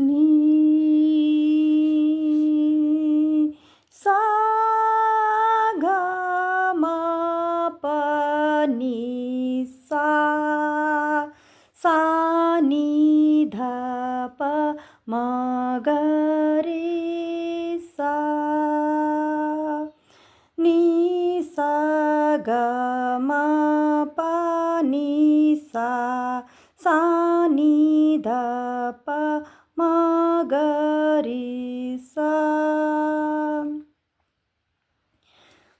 नी सा गा मा सा सा नी धा प सा नी सा मा प नी सा सा नी ध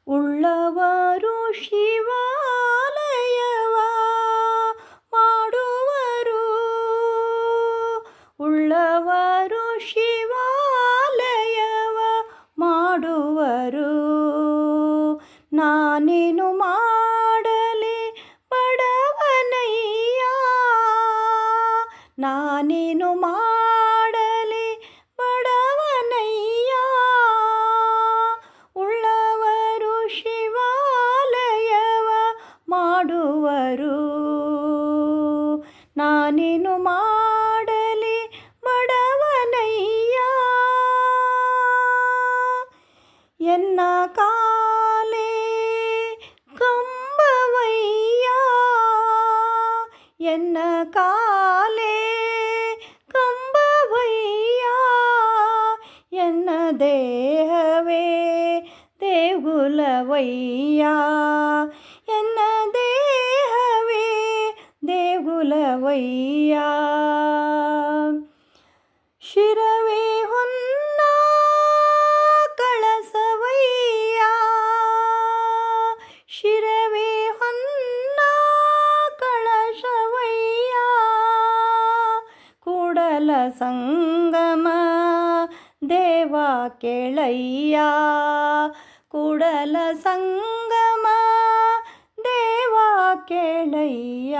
ಉಳ್ಳವರು ಶಿವಾಲಯವ ಮಾಡುವರು. ಉಳ್ಳವರು ಶಿವಾಲಯವ ಮಾಡುವರು. ನಾನೇನು ಮಾಡಲಿ ಬಡವನಯ್ಯ. ನಾನೇನು ಮಾಡಲಿ ಎನ್ನ ಕಾಲೇ ಕಂಬವಯ್ಯ ಎನ್ನ ದೇಹವೇ ದೇಗುಲವಯ್ಯ ಎನ್ನ ದೇಹವೇ ದೇಗುಲವಯ್ಯ ಶಿರವೇ ಸಂಗಮ ದೇವ ಕೆಳಯ್ಯ. ಕುಡಲ ಸಂಗಮ ದೇವ ಕೆಳಯ್ಯ.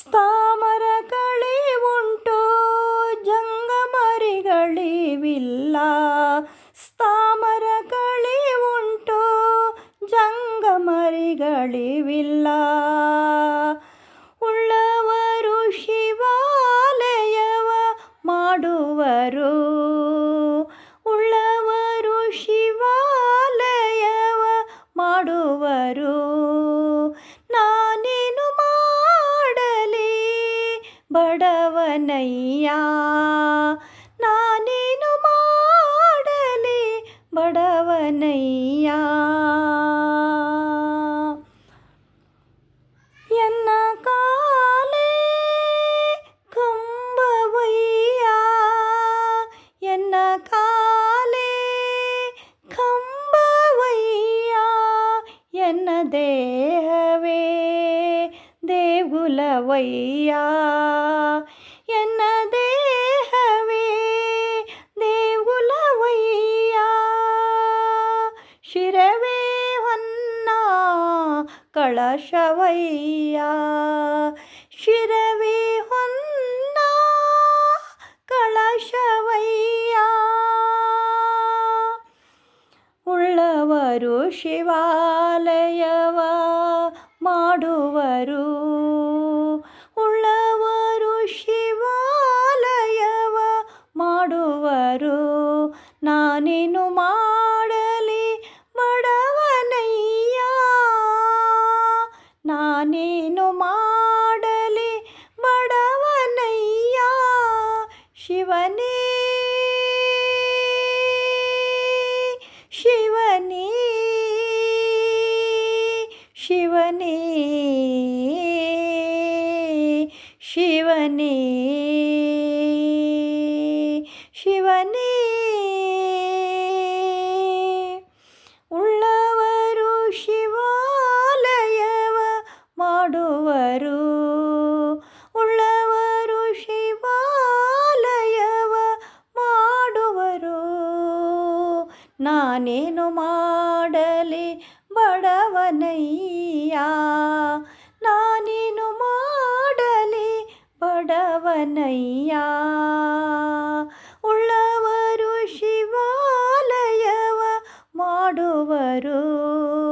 ಸ್ಥಾಮರ ಕಳಿ ಉಂಟು, ಜಂಗಮರಿಗಳಿವಿಲ್ಲ. ಸ್ಥಾಮರ ಕಳಿ ಉಂಟು, ಜಂಗಮರಿಗಳಿವಿಲ್ಲ. ಬಡವನಯ್ಯ. ನಾನೇನು ಮಾಡಲಿ ಬಡವನಯ್ಯ. ಎನ್ನ ದೇಹವೇ ದೇಗುಲವಯ್ಯ ಶಿರವೇ ಹೊನ್ನ ಕಳಶವಯ್ಯ. ಶಿರವೇ ಹೊನ್ನ ಕಳಶವಯ್ಯ. ಉಳ್ಳವರು ಶಿವಾಲಯವ ಮಾಡುವರು ನಾನೇನು ಮಾಡಲಿ ಬಡವನಯ್ಯ. ನಾನೇನು ಮಾಡಲಿ ಬಡವನಯ್ಯ. ಶಿವನೇ ಶಿವನೇ ಶಿವನೇ ಶಿವನೇ. ನಾನೇನು ಮಾಡಲಿ ಬಡವನಯ್ಯ? ನಾನೇನು ಮಾಡಲಿ ಬಡವನಯ್ಯ? ಉಳ್ಳವರು ಶಿವಾಲಯವ ಮಾಡುವರು.